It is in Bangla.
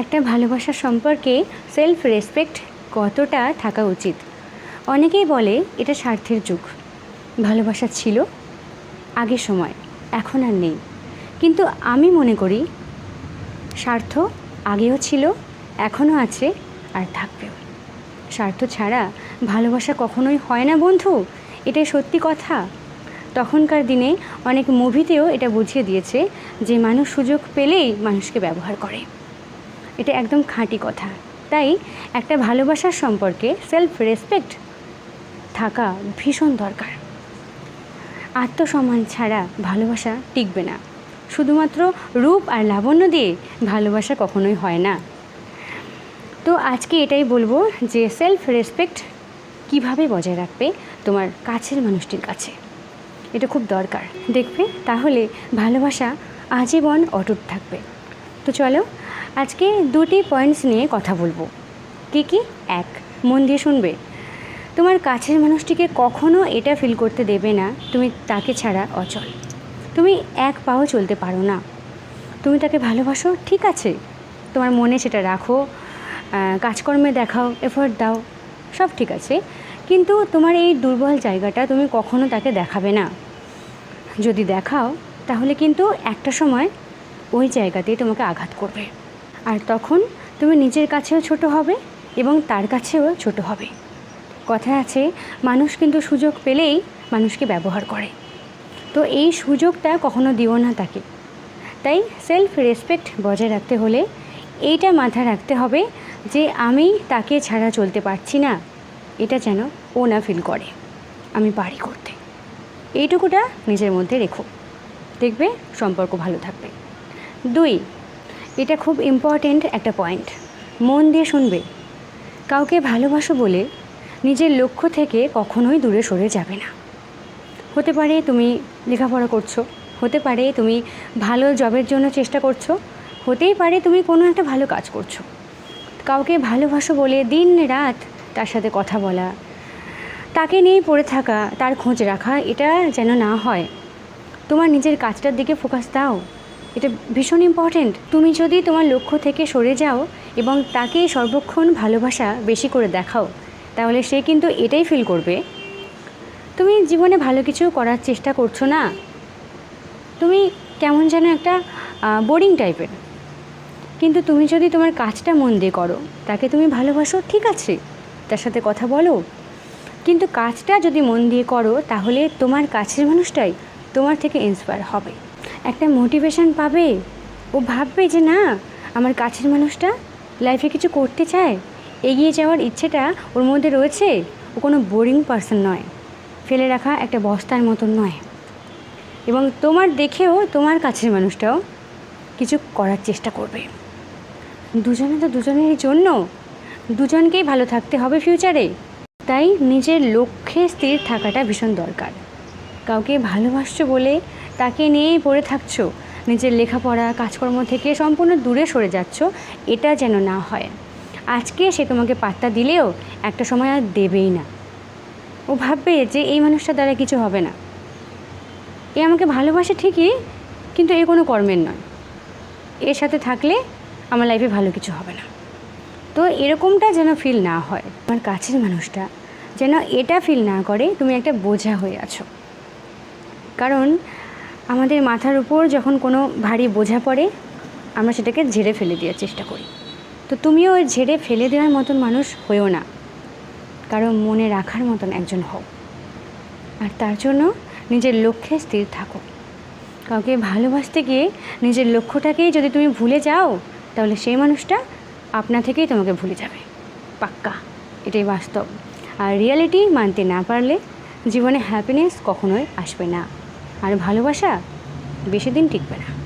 একটা ভালোবাসার সম্পর্কে সেলফ রেসপেক্ট কতটা থাকা উচিত? অনেকেই বলে এটা স্বার্থের যুগ। ভালোবাসা ছিল আগের সময়, এখন আর নেই। কিন্তু আমি মনে করি স্বার্থ আগেও ছিল, এখনও আছে আর থাকবেও। স্বার্থ ছাড়া ভালোবাসা কখনোই হয় না, বন্ধু। এটাই সত্যি কথা। তখনকার দিনে অনেক মুভিতেও এটা বুঝিয়ে দিয়েছে যে মানুষ সুযোগ পেলেই মানুষকে ব্যবহার করে। এটা একদম খাঁটি কথা। তাই একটা ভালোবাসার সম্পর্কে সেলফ রেসপেক্ট থাকা ভীষণ দরকার। আত্মসম্মান ছাড়া ভালোবাসা টিকবে না। শুধুমাত্র রূপ আর লাবণ্য দিয়ে ভালোবাসা কখনোই হয় না। তো আজকে এটাই বলব যে সেলফ রেসপেক্ট কীভাবে বজায় রাখবে তোমার কাছের মানুষটির কাছে। এটা খুব দরকার। দেখবে তাহলে ভালোবাসা আজীবন অটুট থাকবে। তো চলো আজকে দুটি পয়েন্টস নিয়ে কথা বলব। কী কী? এক, মন দিয়ে শুনবে। তোমার কাছের মানুষটিকে কখনো এটা ফিল করতে দেবে না, তুমি তাকে ছাড়া অচল। তুমি এক পাও চলতে পারো না। তুমি তাকে ভালোবাসো, ঠিক আছে। তোমার মনে সেটা রাখো কাজকর্মে দেখাও এফোর্ট দাও, সব ঠিক আছে। কিন্তু তোমার এই দুর্বল জায়গাটা তুমি কখনো তাকে দেখাবে না। যদি দেখাও, তাহলে কিন্তু একটা সময় ওই জায়গাতেই তোমাকে আঘাত করবে। আর তখন তুমি নিজের কাছেও ছোট হবে এবং তার কাছেও ছোট হবে। কথা আছে, মানুষ কিন্তু সুযোগ পেলেই মানুষকে ব্যবহার করে। তো এই সুযোগটা কখনো দিও না তাকে। তাই সেলফ রেসপেক্ট বজায় রাখতে হলে এইটা মাথায় রাখতে হবে যে আমি তাকে ছাড়া চলতে পারছি না। এটা যেন ও না ফিল করে। আমি পারি করতে। এইটুকুটা নিজের মধ্যে রেখো। দেখবে সম্পর্ক ভালো থাকবে। দুই এটা খুব ইম্পর্ট্যান্ট একটা পয়েন্ট মন দিয়ে শুনবে। কাউকে ভালোবাসো বলে নিজের লক্ষ্য থেকে কখনোই দূরে সরে যাবে না। হতে পারে তুমি লেখাপড়া করছ, হতে পারে তুমি ভালো জবের জন্য চেষ্টা করছ, হতেই পারে তুমি কোনো একটা ভালো কাজ করছ। কাউকে ভালোবাসো বলে দিন রাত তার সাথে কথা বলা, তাকে নিয়ে পড়ে থাকা, তার খোঁজ রাখা, এটা যেন না হয়। তোমার নিজের কাজটার দিকে ফোকাস দাও। এটা ভীষণ ইম্পর্ট্যান্ট তুমি যদি তোমার লক্ষ্য থেকে সরে যাও এবং তাকে সর্বক্ষণ ভালোবাসা বেশি করে দেখাও, তাহলে সে কিন্তু এটাই ফিল করবে। তুমি জীবনে ভালো কিছু করার চেষ্টা করছ না? তুমি কেমন যেন একটা বোরিং টাইপের কিন্তু তুমি যদি তোমার কাজটা মন দিয়ে করো, তাকে তুমি ভালোবাসো, ঠিক আছে, তার সাথে কথা বলো। কিন্তু কাজটা যদি মন দিয়ে করো, তাহলে তোমার কাছের মানুষটাই তোমার থেকে ইন্সপায়ার হবে। একটা মোটিভেশন পাবে? ও ভাববে যে না, আমার কাছের মানুষটা লাইফে কিছু করতে চায়। এগিয়ে যাওয়ার ইচ্ছেটা ওর মধ্যে রয়েছে। ও কোনো বোরিং পার্সন নয়। ফেলে রাখা একটা বস্তার মতন নয়। এবং তোমার দেখেও তোমার কাছের মানুষটাও কিছু করার চেষ্টা করবে। দুজনে তো দুজনের জন্য। দুজনকেই ভালো থাকতে হবে ফিউচারে তাই নিজের লক্ষ্যে স্থির থাকাটা ভীষণ দরকার। কাউকে ভালোবাসছো বলে তাকে নিয়েই পড়ে থাকছো। নিজের লেখাপড়া, কাজকর্ম থেকে সম্পূর্ণ দূরে সরে যাচ্ছ। এটা যেন না হয়। আজকে সে তোমাকে পাত্তা দিলেও একটা সময় আর দেবেই না। ও ভাববে যে এই মানুষটা দ্বারা কিছু হবে না। এ আমাকে ভালোবাসে ঠিকই, কিন্তু এ কোনো কর্মের নয়। এর সাথে থাকলে আমার লাইফে ভালো কিছু হবে না। তো এরকমটা যেন ফিল না হয়। আমার কাছের মানুষটা যেন এটা ফিল না করে, তুমি একটা বোঝা হয়ে আছো। কারণ আমাদের মাথার উপর যখন কোনো ভারী বোঝা পড়ে, আমরা সেটাকে ঝেড়ে ফেলে দেওয়ার চেষ্টা করি। তো তুমিও ওই ঝেড়ে ফেলে দেওয়ার মতন মানুষ হয়েও না। কারণ মনে রাখার মতন একজন হও। আর তার জন্য নিজের লক্ষ্যে স্থির থাকো। কাউকে ভালোবাসতে গিয়ে নিজের লক্ষ্যটাকেই যদি তুমি ভুলে যাও, তাহলে সেই মানুষটা আপনা থেকেই তোমাকে ভুলে যাবে। পাক্কা। এটাই বাস্তব। আর রিয়ালিটি মানতে না পারলে জীবনে হ্যাপিনেস কখনোই আসবে না। আর ভালোবাসা বেশি দিন টিকবে না।